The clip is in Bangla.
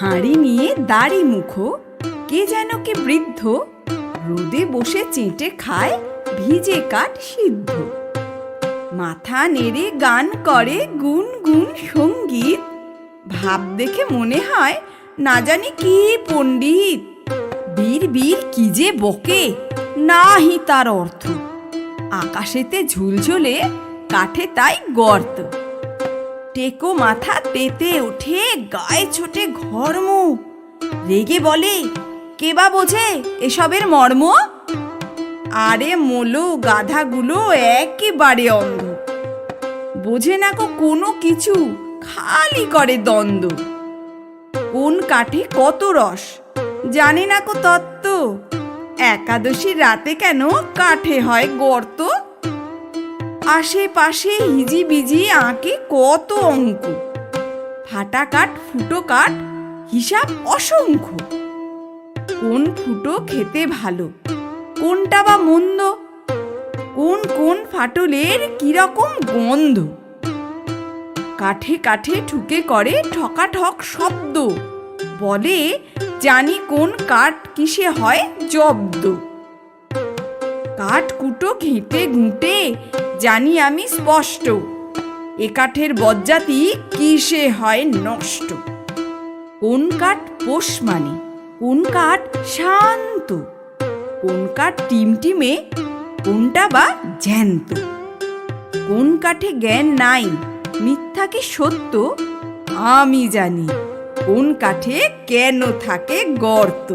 হাঁড়ি নিয়ে দাড়ি মুখো, কে যেন কে বৃদ্ধ রোদে বসে চেটে খায়, ভিজে কাঠ সিদ্ধ। মাথা নেড়ে গান করে গুন গুন সংগীত, ভাব দেখে মনে হয় না জানি কি পণ্ডিত। বীর বীর কি যে বকে, নাহি তার অর্থ। আকাশেতে ঝুলঝুলে, কাঠে তাই গর্ত। টেকো মাথা তেতে ওঠে গায়ে ছোটে ঘর্ম। রেগে বলে, কে বা বোঝে এসবের মর্ম? আরে মোলো, গাধাগুলো একেবারে অন্ধ। বোঝে না কো কোনো কিছু, খালি করে দ্বন্দ্ব। কোন কাঠে কত রস, জানে না কো তত্ত্ব। একাদশীর রাতে কেন কাঠে হয় গর্ত? আশেপাশে হিজি বিজি আঁকে কত অঙ্ক? ফাটা কাঠ, ফুটো কাঠ, হিসাব অসংখ্য। কোন ফুটো খেতে ভালো? কোনটা বা মন্দ? কোন কোন ফাটলের কীরকম গন্ধ? কাঠে কাঠে ঠুকে করে ঠকাঠক শব্দ। বলে, জানি কোন কাঠ কিসে হয় জব্দ। কাঠ কুটো ঘেঁটে ঘুঁটে জানি আমি স্পষ্ট। এ কাঠের বজ্জাতি কিসে হয় নষ্ট? কোন কাঠ পোষ মানে কোন কাঠ শান্ত? কোন কাঠ টিমটিমে, কোনটা বা জ্যান্ত? কোন কাঠে জ্ঞান নাই, মিথ্যা কি সত্য? আমি জানি, কোন কাঠে কেন থাকে গর্ত?